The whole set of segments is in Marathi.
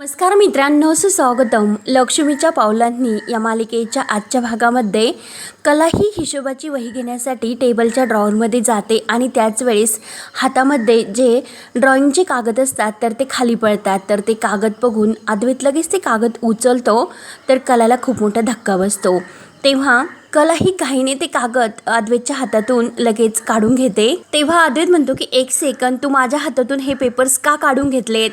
नमस्कार मित्रांनो सुस्वागतम. लक्ष्मीच्या पावलांनी या मालिकेच्या आजच्या भागामध्ये कला ही हिशोबाची वही घेण्यासाठी टेबलच्या ड्रॉवरमध्ये जाते आणि त्याच वेळेस हातामध्ये जे ड्रॉइंगचे कागद असतात तर ते खाली पडतात तर ते कागद बघून अद्वैत लगेच ते कागद उचलतो तर कलाला खूप मोठा धक्का बसतो. तेव्हा कला ही घाईने ते कागद अद्वैतच्या हातातून लगेच काढून घेते. तेव्हा अद्वैत म्हणतो की एक सेकंद तू माझ्या हातातून हे पेपर्स का काढून घेतलेत?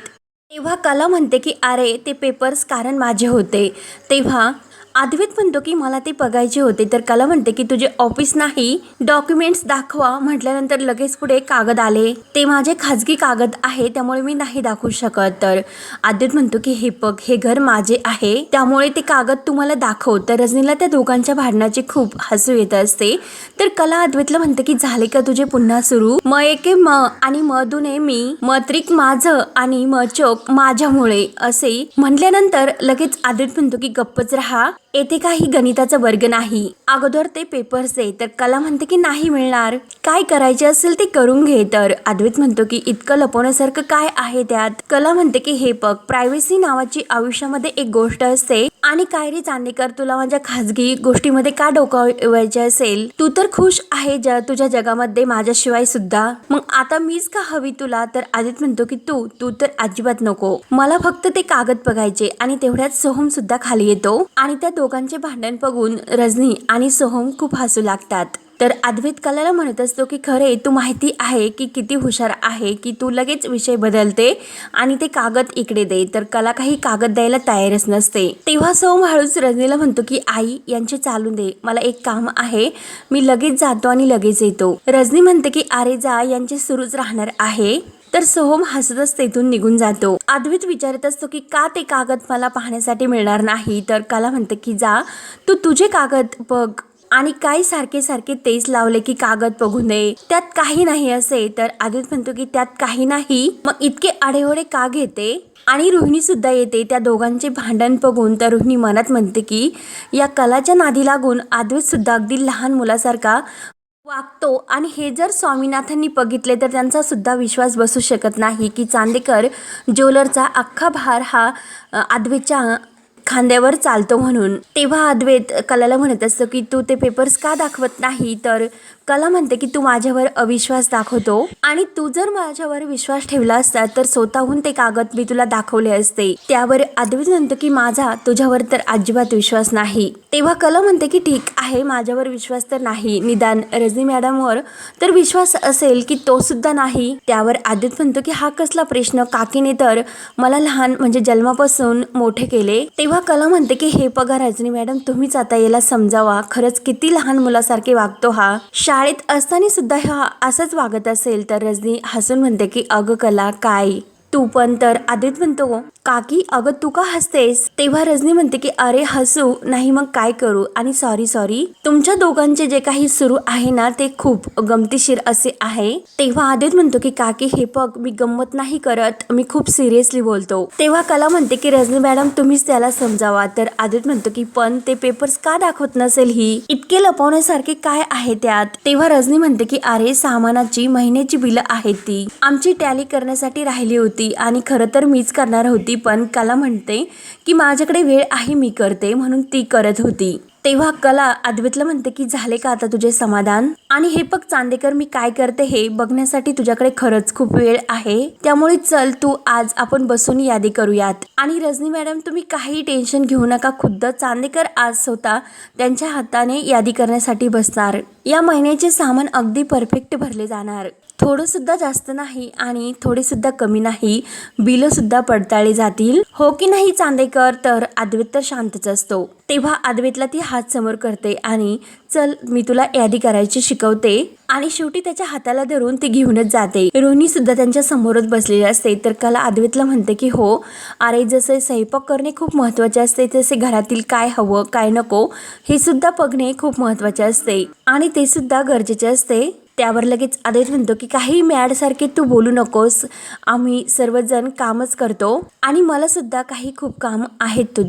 तेव्हा कला म्हणते की अरे ते पेपर्स कारण माझे होते. तेव्हा अद्वैत म्हणतो की मला ते बघायचे होते तर कला म्हणते की तुझे ऑफिस नाही डॉक्युमेंट्स दाखवा. म्हटल्यानंतर लगेच पुढे कागद आले. ते माझे खाजगी कागद आहे त्यामुळे मी नाही दाखवू शकत. तर अद्वैत म्हणतो की हे बघ हे घर माझे आहे त्यामुळे ते कागद तुम्हाला दाखव. तर रजनीला त्या दोघांच्या भांडणाची खूप हसू येत असते. तर कला अद्वैतला म्हणते की झाले का तुझे पुन्हा सुरू? म एके म आणि म दुने मी मत्रिक माझं आणि म चोक माझ्यामुळे असे. म्हटल्यानंतर लगेच आदित म्हणतो की गप्पच राहा. येथे काही गणिताचा वर्ग नाही. अगोदर ते पेपर्स दे तर कला म्हणते की नाही मिळणार. काय करायचे असेल ते करून घे तर अद्वैत म्हणतो की इतकं लपवण्यासारखं काय आहे त्यात? कला म्हणते की हे बघ प्रायव्हसी नावाची आयुष्यामध्ये एक गोष्ट असते. आणि काय रे चांदेकर तुला माझ्या खाजगी गोष्टीमध्ये का डोकावायचे असेल? तू तर खुश आहे ज तुझ्या जगामध्ये माझ्याशिवाय सुद्धा. मग आता मीच का हवी तुला? तर आदित म्हणतो की तू तू तर अजिबात नको. मला फक्त ते कागद बघायचे आणि तेवढ्यात सोहम सुद्धा खाली येतो. आणि त्या दोघांचे भांडण बघून रजनी आणि सोहम खूप हसू लागतात. तर अद्वैत कलाला म्हणत असतो की खरे तू माहिती आहे की किती हुशार आहे की तू लगेच विषय बदलते आणि ते कागद इकडे दे. तर कला काही कागद द्यायला तयारच नसते. तेव्हा सोम हळूच रजनीला म्हणतो की आई यांचे चालू दे. मला एक काम आहे. मी लगेच जातो आणि लगेच येतो. रजनी म्हणते की अरे जा यांचे सुरूच राहणार आहे. तर सोहम हसतच तेथून निघून जातो. अद्वित विचारत असतो की का ते कागद मला पाहण्यासाठी मिळणार नाही तर कला म्हणते की जा तू तुझे कागद बघ. आणि काय सारखे सारखे तेच लावले की कागद बघू नये. त्यात काही नाही असे. तर आदित म्हणतो की त्यात काही नाही. मग इतके आढेओढे का घेते? आणि रोहिणी सुद्धा येते. त्या दोघांचे भांडण बघून तर रोहिणी मनात म्हणते की या कलाच्या नादी लागून आद्वैत सुद्धा अगदी लहान मुलासारखा वागतो. आणि हे जर स्वामीनाथांनी बघितले तर त्यांचा सुद्धा विश्वास बसू शकत नाही की चांदेकर ज्वेलरचा अख्खा भार हा आदवेच्या आद्वेच्या खांद्यावर चालतो म्हणून. तेव्हा अद्वैत कलाला म्हणत असतो की तू ते पेपर्स का दाखवत नाही? तर कला म्हणते की तू माझ्यावर अविश्वास दाखवतो. आणि तू जर माझ्यावर विश्वास ठेवला असता तर स्वतःहून ते कागद मी तुला दाखवले असते. त्यावर अद्वैत म्हणतो की माझा तुझ्यावर तर अजिबात विश्वास नाही. तेव्हा कला म्हणते की ठीक आहे माझ्यावर विश्वास तर नाही. निदान रजनी मॅडमवर तर विश्वास असेल की तो सुद्धा नाही. त्यावर आदित म्हणतो की हा कसला प्रश्न? काकीने तर मला लहान म्हणजे जन्मापासून मोठे केले. तेव्हा कला म्हणते की हे पगा रजनी मॅडम तुम्हीच आता याला समजावा. खरंच किती लहान मुलासारखे वागतो हा. शाळेत असताना सुद्धा हा असंच वागत असेल तर रजनी हसून म्हणते की अगं कला काय? तू पण तर आदित म्हणतो काकी अगं तू का हसतेस? तेव्हा रजनी म्हणते की अरे हसू. नाही मग काय करू? आणि सॉरी सॉरी तुमच्या दोघांचे जे काही सुरू आहे ना ते खूप गमतीशीर असे आहे. तेव्हा आदित म्हणतो की काकी हे बघ मी गंमत नाही करत. मी खूप सिरियसली बोलतो. तेव्हा कला म्हणते की रजनी मॅडम तुम्हीच त्याला समजावा. तर आदित म्हणतो की पण ते पेपर्स का दाखवत नसेल ही? इतके लपवण्यासारखे काय आहे त्यात. तेव्हा रजनी म्हणते की अरे सामानाची महिन्याची बिलं आहेत ती. आमची टॅली करण्यासाठी राहिली होती आणि खरं तर मीच करणार होती पण कला म्हणते की माझ्याकडे वेळ आहे मी करते म्हणून ती करत होती. तेव्हा कला अद्वैतला म्हणते की झाले का आता तुझे समाधान? आणि हे बघ चांदेकर मी काय करते हे बघण्यासाठी तुझ्याकडे खरंच खूप वेळ आहे. त्यामुळे चल तू आज आपण बसून यादी करूयात. आणि रजनी मॅडम तुम्ही काही टेन्शन घेऊ नका खुद्द. चांदेकर आज स्वतः त्यांच्या हाताने यादी करण्यासाठी बसणार. या महिन्याचे सामान अगदी परफेक्ट भरले जाणार. थोडंसुद्धा जास्त नाही आणि थोडीसुद्धा कमी नाही बिलंसुद्धा पडताळली जातील. हो की नाही चांदेकर? तर अद्वैत तर शांतच असतो. तेव्हा अद्वैतला ती हात समोर करते आणि चल मी तुला यादी करायची शिकवते. आणि शेवटी त्याच्या हाताला धरून ती घेऊनच जाते. रोहिणी सुद्धा त्यांच्या समोरच बसलेली असते. तर कला अद्वैतला म्हणते की हो अरे जसे स्वयंपाक करणे खूप महत्त्वाचे असते तसे घरातील काय हवं काय नको हे सुद्धा बघणे खूप महत्त्वाचे असते आणि ते सुद्धा गरजेचे असते. त्यावर लगेच आदेश म्हणतो की काही मॅडसारखे तू बोलू नकोस. आम्ही सर्वजण कामच करतो. आणि मला सुद्धा काही खूप काम आहेत तू.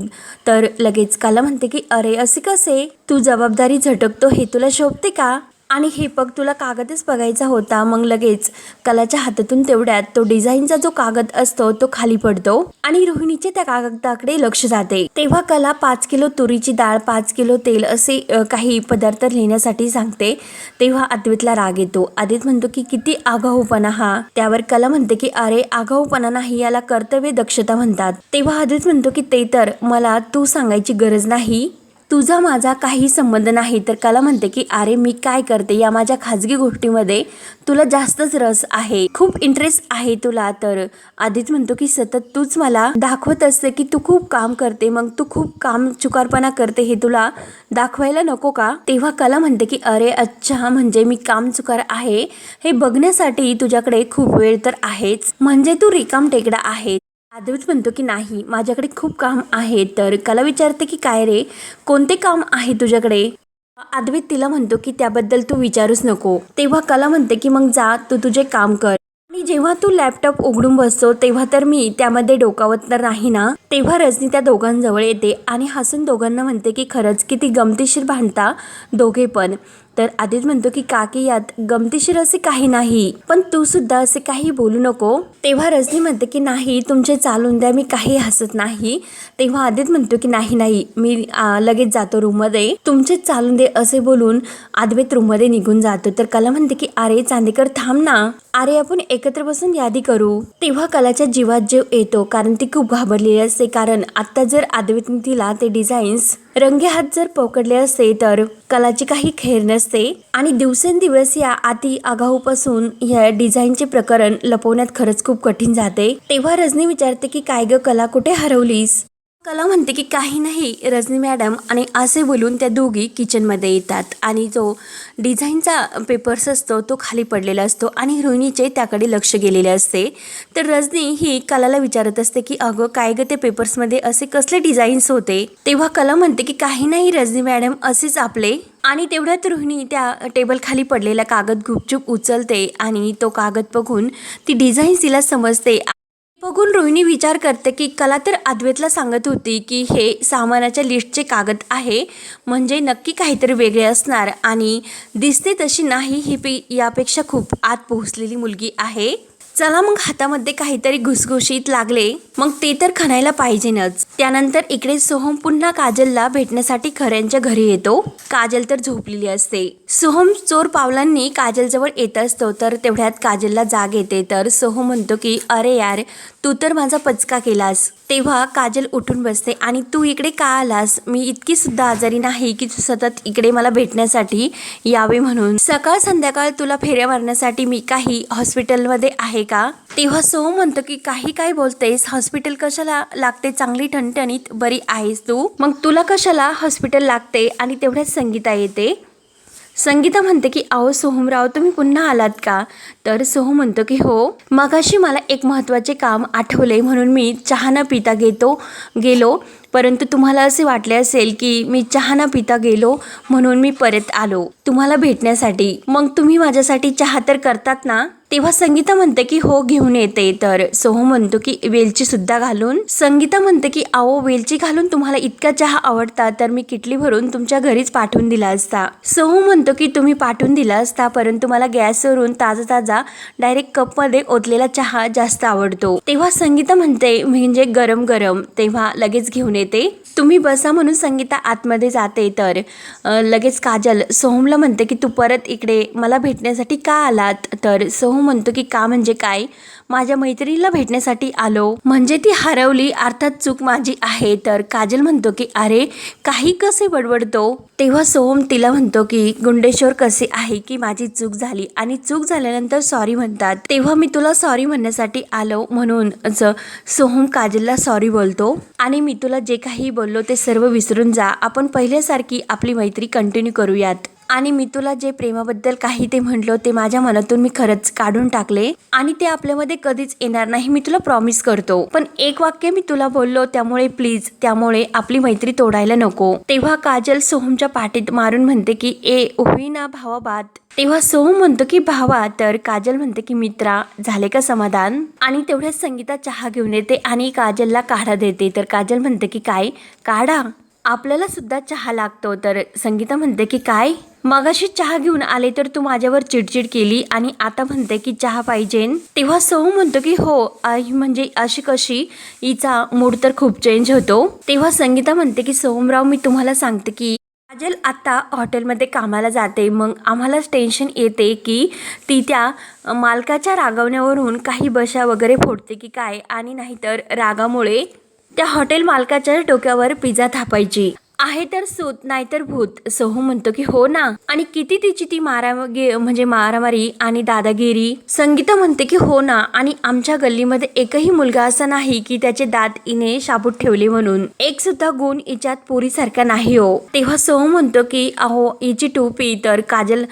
तर लगेच काला म्हणते की अरे असे कसे? तू जबाबदारी झटकतो हे तुला शोभते का? आणि हे बघ तुला कागदच बघायचा होता. मग लगेच कलाच्या हातातून तेवढ्यात तो डिझाईनचा जो कागद असतो तो खाली पडतो आणि रोहिणीचे त्या कागदाकडे लक्ष जाते. तेव्हा कला पाच किलो तुरीची डाळ पाच किलो तेल असे काही पदार्थ लिहिण्यासाठी सांगते. तेव्हा अद्वैतला राग येतो. आदित म्हणतो की किती आगाऊपणा हा. त्यावर कला म्हणते की अरे आगाऊपणा नाही याला कर्तव्य दक्षता म्हणतात. तेव्हा अद्वैत म्हणतो की ते तर मला तू सांगायची गरज नाही. तुझा माझा काही संबंध नाही तर कला म्हणते की अरे मी काय करते? या माझ्या खाजगी गोष्टीमध्ये तुला जास्तच रस आहे. खूप इंटरेस्ट आहे तुला. तर आधीच म्हणतो की सतत तूच मला दाखवत असते की तू खूप काम करते. मग तू खूप काम चुकारपणा करते हे तुला दाखवायला नको का? तेव्हा कला म्हणते की अरे अच्छा म्हणजे मी काम चुकार आहे. हे बघण्यासाठी तुझ्याकडे खूप वेळ तर आहेच. म्हणजे तू रिकाम टेकडा आहे. आदवीच म्हणतो की नाही माझ्याकडे खूप काम आहे तर कला विचारते की काय रे? कोणते काम आहे तुझ्याकडे? आदवीत तिला म्हणतो की त्याबद्दल तू विचारूच नको. तेव्हा कला म्हणते की मग जा तू तुझे काम कर. आणि जेव्हा तू लॅपटॉप उघडून बसतो तेव्हा तर मी त्यामध्ये डोकावत तर नाही ना? तेव्हा रजनी त्या दोघांजवळ येते आणि हसून दोघांना म्हणते की खरंच किती गमतीशीर भांडता दोघे पण. तर आधीच म्हणतो की काकी यात गमतीशीर असे काही नाही पण तू सुद्धा असे काही बोलू नको. तेव्हा रजनी म्हणते की नाही तुमचे चालून द्या मी काही हसत नाही. तेव्हा आदित म्हणतो की नाही नाही मी लगेच जातो रूममध्ये. तुमचे चालून दे असे बोलून आदवेत रूममध्ये निघून जातो. तर कला म्हणते की अरे चांदेकर थांब ना. अरे आपण एकत्र बसून यादी करू. तेव्हा कलाच्या जीवात जीव येतो कारण ती खूप घाबरलेली असते. कारण आता जर आदवेतने तिला ते डिझाईन्स रंगे हात जर पकडले असते तर कलाची काही खेर नसते. आणि दिवसेंदिवस या अति आगाऊपासून या डिझाईनचे प्रकरण लपवण्यात खरंच खूप कठीण जाते. तेव्हा रजनी विचारते की काय ग कला कुठे हरवलीस? कला म्हणते की काही नाही रजनी मॅडम आणि असे बोलून त्या दोघी किचनमध्ये येतात. आणि जो डिझाईनचा पेपर्स असतो तो खाली पडलेला असतो आणि रोहिणीचे त्याकडे लक्ष गेलेले असते. तर रजनी ही कलाला विचारत असते की अगं काय गं ते पेपर्समध्ये असे कसले डिझाईन्स होते? तेव्हा कला म्हणते की काही नाही रजनी मॅडम असेच आपले. आणि तेवढ्यात रोहिणी त्या टेबल खाली पडलेला कागद गुपचूप उचलते आणि तो कागद बघून ती डिझाईन्स तिला समजते. बघून रोहिणी विचार करते की कला तर अद्वैतला सांगत होती की हे सामानाच्या लिस्टचे कागद आहे. म्हणजे नक्की काहीतरी वेगळे असणार. आणि दिसते तशी नाही ही पे यापेक्षा खूप आत पोहोचलेली मुलगी आहे. चला मग हातामध्ये काहीतरी घुसघुशीत लागले. मग ते तर खणायला पाहिजेनच. त्यानंतर इकडे सोहम पुन्हा काजलला भेटण्यासाठी खऱ्यांच्या घरी येतो. काजल तर झोपलेली असते. सोहम चोर पावलांनी काजलजवळ येत असतो तर तेवढ्यात काजलला जाग येते. तर सोहम म्हणतो की अरे यार तू तर माझा पचका केलास. तेव्हा काजल उठून बसते आणि तू इकडे का आलास? मी इतकी सुद्धा आजारी नाही की तू सतत इकडे मला भेटण्यासाठी यावे म्हणून. सकाळ संध्याकाळ तुला फेऱ्या मारण्यासाठी मी काही हॉस्पिटलमध्ये आहे का? तेव्हा सोहम म्हणतो की काही काय बोलतेस? हॉस्पिटल कशाला लागते? चांगली ठणठणीत बरी आहेस तू? मग तुला कशाला हॉस्पिटल लागते आणि तेवढ्याच संगीता येते? संगीता म्हणते की अहो सोहमराव तुम्ही पुन्हा आलात का? तर सोहम म्हणतो की हो. मगाशी मला एक महत्त्वाचे काम आठवले म्हणून मी चहा न पिता घेतो गेलो. परंतु तुम्हाला असे वाटले असेल की मी चहा ना पिता गेलो म्हणून मी परत आलो. तुम्हाला भेटण्यासाठी. मग तुम्ही माझ्यासाठी चहा तर करतात ना? तेव्हा संगीता म्हणते की हो घेऊन येते. तर सोहम म्हणतो की वेलची सुद्धा घालून. संगीता म्हणते की अहो वेलची घालून तुम्हाला इतका चहा आवडता तर मी किटली भरून तुमच्या घरीच पाठवून दिला असता. सोहम म्हणतो की तुम्ही पाठवून दिला असता परंतु मला गॅसवरून ताजा ताजा डायरेक्ट कपमध्ये ओतलेला चहा जास्त आवडतो. तेव्हा संगीता म्हणते म्हणजे गरम गरम. तेव्हा लगेच घेऊन येते तुम्ही बसा म्हणून संगीता आतमध्ये जाते तर लगेच काजल सोहमला म्हणते की तू परत इकडे मला भेटण्यासाठी का आलात? तर सोहम म्हणतो की का म्हणजे काय? माझ्या मैत्रिणीला भेटण्यासाठी आलो. म्हणजे ती हरवली अर्थात चूक माझी आहे. तर काजल म्हणतो की अरे काही कसे बडबडतो तेव्हा सोहम तिला म्हणतो की गुंडेश्वर कसे आहे की माझी चूक झाली आणि चूक झाल्यानंतर सॉरी म्हणतात. तेव्हा मी तुला सॉरी म्हणण्यासाठी आलो म्हणून सोहम काजलला सॉरी बोलतो आणि मी तुला जे काही बोल बोललो ते सर्व विसरून जा. आपण पहिल्यासारखी आपली मैत्री कंटिन्यू करूयात. आणि मी तुला जे प्रेमाबद्दल काही ते म्हटलो ते माझ्या मनातून मी खरंच काढून टाकले. आणि ते आपल्यामध्ये कधीच येणार नाही मी तुला प्रॉमिस करतो. पण एक वाक्य मी तुला बोललो त्यामुळे प्लीज त्यामुळे आपली मैत्री तोडायला नको. तेव्हा काजल सोहमच्या पाठीत मारून म्हणते की ए होईना भावा बात तेव्हा सोहम म्हणतो की भावा तर काजल म्हणते की मित्रा झाले का समाधान? आणि तेवढ्याच संगीता चहा घेऊन येते आणि काजलला काढा देते. तर काजल म्हणते की काय? काढा. आपल्याला सुद्धा चहा लागतो. तर संगीता म्हणते की काय? मगाशी चहा घेऊन आले तर तू माझ्यावर चिडचिड केली आणि आता म्हणते की चहा पाहिजे. तेव्हा सहू म्हणतो की हो आई म्हणजे अशी कशी हिचा मूड तर खूप चेंज होतो. तेव्हा संगीता म्हणते की सोमराव मी तुम्हाला सांगते की काजल आता हॉटेलमध्ये कामाला जाते. मग आम्हालाच टेन्शन येते की ती त्या मालकाच्या रागवण्यावरून काही बशा वगैरे फोडते की काय आणि नाहीतर रागामुळे त्या हॉटेल मालकाच्या डोक्यावर पिझ्झा थापायची. आहे तर सूत नाहीतर भूत. सोहू म्हणतो की हो ना. आणि किती तिची ती मारा म्हणजे मारामारी आणि दादागिरी. संगीता म्हणते की हो ना. आणि आमच्या गल्लीमध्ये एकही मुलगा असा नाही की त्याचे दात इने शाबूत ठेवले म्हणून. एक सुद्धा गुण हिच्यात पुरीसारखा नाही हो. तेव्हा सोहम म्हणतो की अहो हिची टोपी तर काजल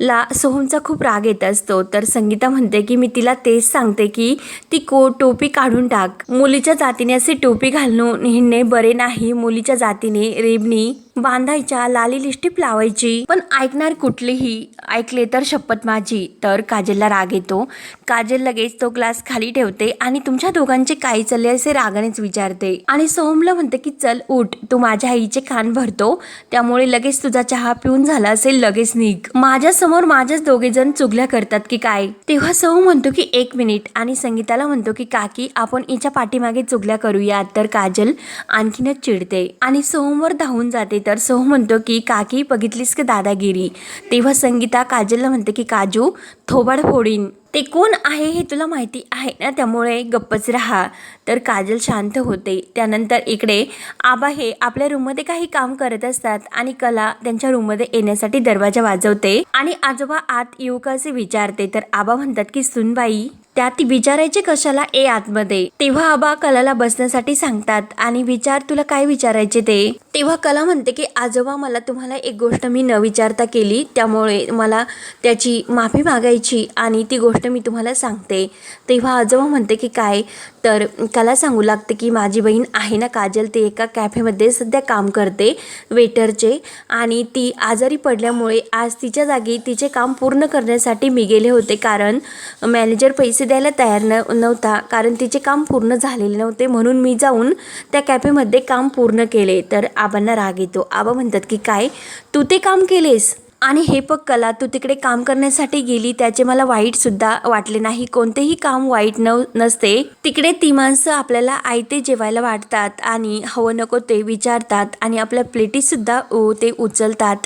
ला सोहमचा खूप राग येत असतो. तर संगीता म्हणते की मी तिला तेच सांगते की ती को टोपी काढून टाक. मुलीच्या जातीने असे टोपी घालून हिंडणे बरे नाही. मुलीच्या जातीने रेबनी बांधायच्या लाली लिस्टिप लावायची. पण ऐकणार कुठलीही ऐकले तर शपथ माझी. तर काजलला राग येतो. काजल लगेच तो ग्लास खाली ठेवते आणि तुमच्या दोघांचे काय चालले असे रागानेच विचारते. आणि सोहमला म्हणते की चल उठ. तू माझ्या आईचे कान भरतो. त्यामुळे लगेच तुझा चहा पिऊन झाला असेल लगेच निघ. माझ्यासमोर माझ्याच दोघे जण चुगल्या करतात की काय? तेव्हा सोहम म्हणतो की एक मिनिट. आणि संगीताला म्हणतो की काकी आपण हिच्या पाठीमागे चुगल्या करूया तर काजल आणखीनच चिडते. आणि सोहमवर धावून जाते. तर सोह म्हणतो की काकी बघितलीस का दादागिरी? तेव्हा संगीता काजलला म्हणते की काजू थोबाड फोडीन. ते कोण आहे हे तुला माहिती आहे ना? त्यामुळे गप्पच राहा. तर काजल शांत होते. त्यानंतर इकडे आबा हे आपल्या रूममध्ये काही काम करत असतात आणि कला त्यांच्या रूममध्ये येण्यासाठी दरवाजा वाजवते आणि आजोबा आत येऊ का असे विचारते? तर आबा म्हणतात की सुनबाई त्या ती विचारायचे कशाला ए आतमध्ये? तेव्हा आबा कलाला बसण्यासाठी सांगतात आणि विचार तुला काय विचारायचे ते? तेव्हा कला म्हणते की आजोबा मला तुम्हाला एक गोष्ट मी न विचारता केली त्यामुळे मला त्याची माफी मागायची आणि ती गोष्ट मी तुम्हाला सांगते. तेव्हा आजोबा म्हणते की काय? तर कला सांगू लागते की माझी बहीण आहे ना काजल ती एका कॅफेमध्ये सध्या काम करते वेटरचे. आणि ती आजारी पडल्यामुळे आज तिच्या जागी तिचे काम पूर्ण करण्यासाठी मी गेले होते कारण मॅनेजर पैसे द्यायला तयार न नव्हता कारण तिचे काम पूर्ण झालेले नव्हते म्हणून मी जाऊन त्या कॅफेमध्ये काम पूर्ण केले. तर आबांना राग येतो. आबा म्हणतात की काय? तू ते काम केलेस? आणि हे बघ कला तू तिकडे काम करण्यासाठी गेली त्याचे मला वाईट सुद्धा वाटले नाही. कोणतेही काम वाईट न नसते. तिकडे ती माणसं आपल्याला आयते जेवायला वाटतात आणि हवं नको ते विचारतात आणि आपल्या प्लेटीसुद्धा उ- ते उचलतात.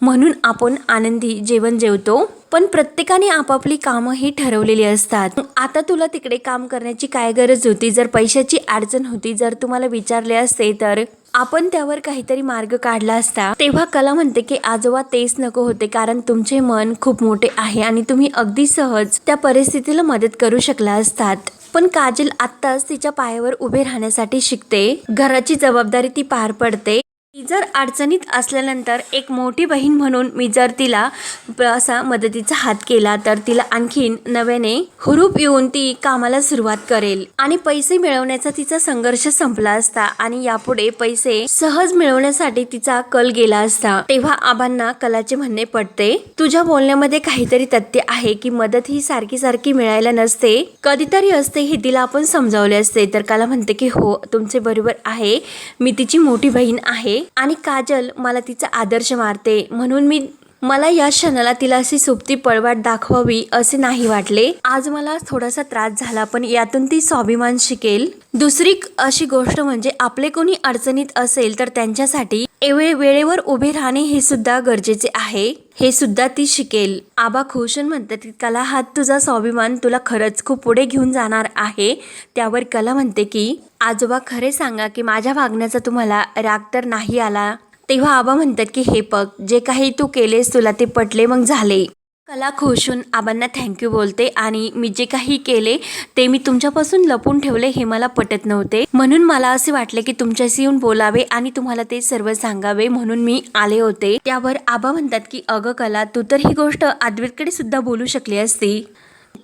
म्हणून आपण आनंदी जेवण जेवतो. पण प्रत्येकाने आपापली कामं ही ठरवलेली असतात. आता तुला तिकडे काम करण्याची काय गरज होती? जर पैशाची अडचण होती जर तुम्हाला विचारले असते तर? आपण त्यावर काहीतरी मार्ग काढला असता. तेव्हा कला म्हणते की आजोबा तेच नको होते कारण तुमचे मन खूप मोठे आहे आणि तुम्ही अगदी सहज त्या परिस्थितीला मदत करू शकला असतात. पण काजल आत्ताच तिच्या पायावर उभे राहण्यासाठी शिकते. घराची जबाबदारी ती पार पडते. जर अडचणीत असल्यानंतर एक मोठी बहीण म्हणून मी जर तिला असा मदतीचा हात केला तर तिला आणखीन नव्याने हुरूप येऊन ती कामाला सुरुवात करेल. आणि पैसे मिळवण्याचा तिचा संघर्ष संपला असता आणि यापुढे पैसे सहज मिळवण्यासाठी तिचा कल गेला असता तेव्हा आबांना कलाचे म्हणणे पडते तुझ्या बोलण्यामध्ये काहीतरी तथ्य आहे की मदत ही सारखी सारखी मिळायला नसते. कधीतरी असते हे तिला आपण समजावले असते. तर कला म्हणते की हो तुमचे बरोबर आहे. मी तिची मोठी बहीण आहे. आणि काजल मला तिचा आदर्श मारते म्हणून मी मला या क्षणाला तिला अशी सोबती पळवाट दाखवावी असे नाही वाटले. आज मला थोडासा त्रास झाला पण यातून ती स्वाभिमान शिकेल. दुसरी अशी गोष्ट म्हणजे आपले कोणी अडचणीत असेल तर त्यांच्यासाठी एवढे वेळेवर उभे राहणे हे सुद्धा गरजेचे आहे. हे सुद्धा ती शिकेल. आबा खुशन म्हणतात की कला हा तुझा स्वाभिमान तुला खरंच खूप पुढे घेऊन जाणार आहे. त्यावर कला म्हणते की आजोबा खरे सांगा की माझ्या वागण्याचा तुम्हाला राग तर नाही आला? तेव्हा आबा म्हणतात की हे पग जे काही तू केलेस तुला ते पटले मग झाले. कला खुश होऊन आबांना थँक्यू बोलते आणि मी जे काही केले ते मी तुमच्यापासून लपून ठेवले हे मला पटत नव्हते. म्हणून मला असे वाटले की तुमच्याशी येऊन बोलावे आणि तुम्हाला ते सर्व सांगावे म्हणून मी आले होते. त्यावर आबा म्हणतात की अगं कला तू तर ही गोष्ट अद्वैतकडे सुद्धा बोलू शकली असती.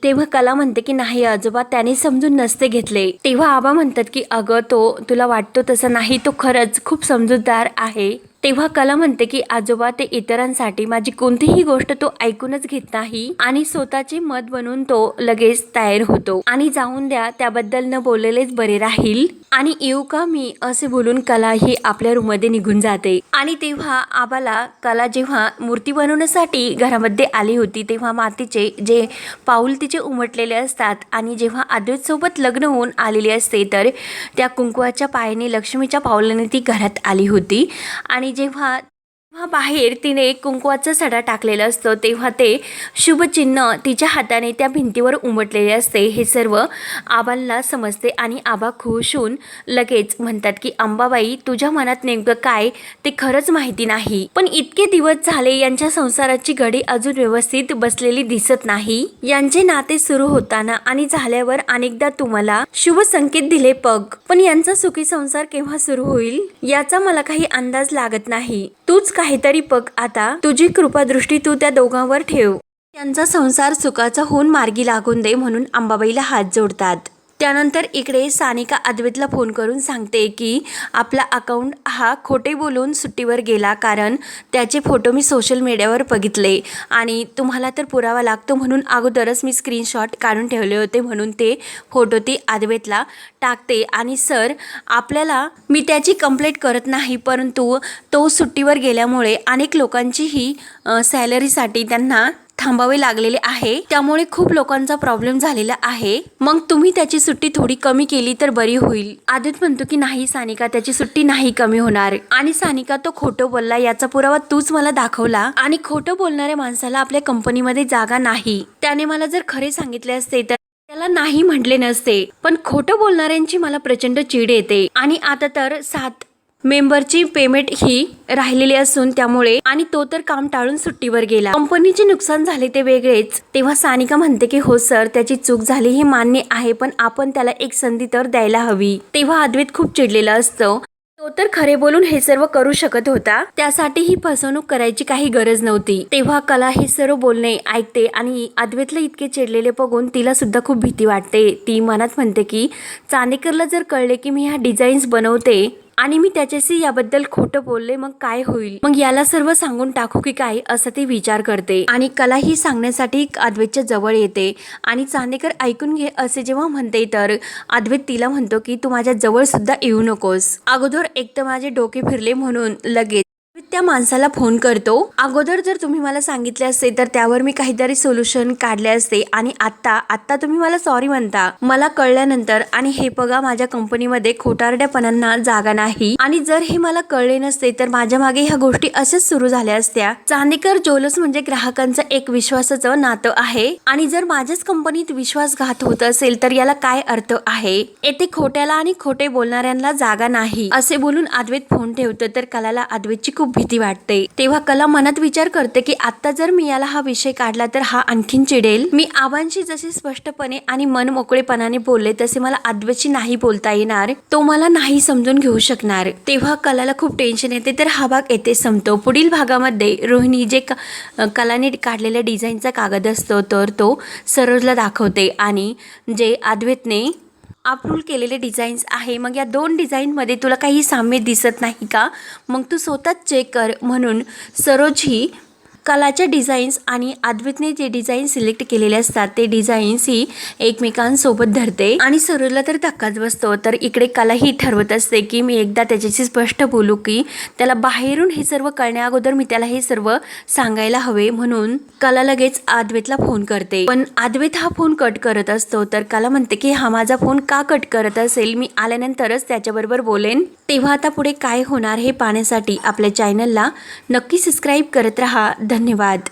तेव्हा कला म्हणते की नाही आजोबा त्याने समजून नसते घेतले. तेव्हा आबा म्हणतात की अगं तो तुला वाटतो तसं नाही तो खरंच खूप समजूतदार आहे. तेव्हा कला म्हणते की आजोबा ते इतरांसाठी माझी कोणतीही गोष्ट तो ऐकूनच घेत नाही आणि स्वतःचे मत बनवून तो लगेच तयार होतो. आणि जाऊन द्या त्याबद्दल न बोललेलेच बरे राहील. आणि येऊ का मी असे बोलून कला ही आपल्या रूममध्ये निघून जाते. आणि तेव्हा आबाला कला जेव्हा मूर्ती बनवण्यासाठी घरामध्ये आली होती तेव्हा मातीचे जे पाऊल तिचे उमटलेले असतात आणि जेव्हा आद्वैत सोबत लग्न होऊन आलेली असते तर त्या कुंकुवाच्या पायाने लक्ष्मीच्या पावलाने ती घरात आली होती. आणि 这话 जेव्हा तेव्हा बाहेर तिने कुंकवाचा सडा टाकलेला असतो तेव्हा ते शुभचिन्ह तिच्या हाताने त्या भिंतीवर उमटलेले असते. हे सर्व आबांना समजते आणि आबा खुश होऊन लगेच म्हणतात की अंबाबाई तुझ्या मनात नेमकं काय? ते खरंच माहिती नाही. पण इतके दिवस झाले यांच्या संसाराची घडी अजून व्यवस्थित बसलेली दिसत नाही. यांचे नाते सुरू होताना आणि झाल्यावर अनेकदा तुम्हाला शुभ संकेत दिले पग. पण यांचा सुखी संसार केव्हा सुरू होईल? याचा मला काही अंदाज लागत नाही. तूच काहीतरी बघ आता. तुझी कृपादृष्टी तू त्या दोघांवर ठेव. त्यांचा संसार सुखाचा होऊन मार्गी लागून दे म्हणून अंबाबाईला हात जोडतात. त्यानंतर इकडे सानिका अद्वैतला फोन करून सांगते की आपला अकाउंट हा खोटे बोलून सुट्टीवर गेला कारण त्याचे फोटो मी सोशल मीडियावर बघितले. आणि तुम्हाला तर पुरावा लागतो म्हणून अगोदरच मी स्क्रीनशॉट काढून ठेवले होते म्हणून ते फोटो ती अद्वैतला टाकते. आणि सर आपल्याला मी त्याची कंप्लेंट करत नाही परंतु तो सुट्टीवर गेल्यामुळे अनेक लोकांचीही सॅलरीसाठी त्यांना थांबावे लागलेले आहे. त्यामुळे खूप लोकांचा प्रॉब्लेम झालेला आहे. मग तुम्ही त्याची सुट्टी थोडी कमी केली तर बरी होईल. आदित म्हणतो की नाही सानिका त्याची सुट्टी नाही कमी होणार. आणि सानिका तो खोटं बोलला याचा पुरावा तूच मला दाखवला. आणि खोटं बोलणाऱ्या माणसाला आपल्या कंपनीमध्ये जागा नाही. त्याने मला जर खरे सांगितले असते तर त्याला नाही म्हटले नसते. पण खोटं बोलणाऱ्यांची मला प्रचंड चीड येते. आणि आता तर सात मेंबरची पेमेंट ही राहिलेली असून त्यामुळे आणि तो तर काम टाळून सुट्टीवर गेला. कंपनीचे नुकसान झाले ते वेगळेच. तेव्हा सानिका म्हणते की हो सर त्याची चूक झाली हे मान्य आहे पण आपण त्याला एक संधी तर द्यायला हवी. तेव्हा अद्वैत खूप चिडलेला असतो. तो तर खरे बोलून हे सर्व करू शकत होता. त्यासाठी ही फसवणूक करायची काही गरज नव्हती. तेव्हा कला हे सर्व बोलणे ऐकते आणि अद्वैतला इतके चिडलेले बघून तिला सुद्धा खूप भीती वाटते. ती मनात म्हणते की चांदेकरला जर कळले की मी ह्या डिझाईन्स बनवते आणि मी त्याच्याशी याबद्दल खोटं बोलले मग काय होईल? मग याला सर्व सांगून टाकू की काय असं ती विचार करते. आणि कला ही सांगण्यासाठी अद्वैतच्या जवळ येते. आणि चांदेकर ऐकून घे असे जेव्हा म्हणते तर अद्वैत तिला म्हणतो की तू माझ्या जवळ सुद्धा येऊ नकोस. अगोदर एक तर माझे डोके फिरले म्हणून लगेच. त्या माणसाला फोन करतो. अगोदर जर तुम्ही मला सांगितले असते तर त्यावर मी काहीतरी सोल्युशन काढले असते आणि आत्ता आत्ता तुम्ही मला सॉरी म्हणता. मला कळल्यानंतर आणि हे बघा माझ्या कंपनीमध्ये खोटारड्यापणांना जागा नाही. आणि जर हे मला कळले नसते तर माझ्या मागे ह्या गोष्टी अशाच सुरू झाल्या असत्या. चांदेकर ज्वेलर्स म्हणजे ग्राहकांचं एक विश्वासाचं नातं आहे. आणि जर माझ्याच कंपनीत विश्वासघात होत असेल तर याला काय अर्थ आहे? येथे खोट्याला आणि खोटे बोलणाऱ्यांना जागा नाही. असे बोलून अद्वैत फोन ठेवतो तर कलाला अद्वैतची खूप भीती वाटते. तेव्हा कला मनात विचार करते की आता जर मी याला हा विषय काढला तर हा आणखीन चिडेल. मी आबांशी जसे स्पष्टपणे आणि मन मोकळेपणाने बोलले तसे मला अद्वैतशी नाही बोलता येणार. तो मला नाही समजून घेऊ शकणार. तेव्हा कलाला खूप टेन्शन येते तर हा भाग येथे संपतो. पुढील भागामध्ये रोहिणी जे कलाने काढलेल्या डिझाईनचा कागद असतो तर तो सरोजला दाखवते आणि जे अद्वैतने अप्रूव्ह केलेले डिझाईन्स आहे. मग या दोन डिझाईनमध्ये तुला काही साम्य दिसत नाही का? मग तू स्वतःच चेक कर. म्हणून सरोज ही कलाच्या डिझाईन्स आणि अद्वितने जे डिझाईन सिलेक्ट केलेले असतात ते डिझाईन्स ही एकमेकांसोबत धरते. आणि सरोजला तर धक्काच बसतो. तर इकडे कला ही ठरवत असते की मी एकदा त्याच्याशी स्पष्ट बोलू की त्याला बाहेरून हे सर्व कळण्या अगोदर मी त्याला हे सर्व सांगायला हवे म्हणून कला लगेच आद्वेतला फोन करते. पण आद्वेत हा फोन कट करत असतो. तर कला म्हणते की हा माझा फोन का कट करत असेल? मी आल्यानंतरच त्याच्याबरोबर बोलेन. तेव्हा आता पुढे काय होणार हे पाहण्यासाठी आपल्या चॅनलला नक्की सबस्क्राईब करत राहा. धन्यवाद.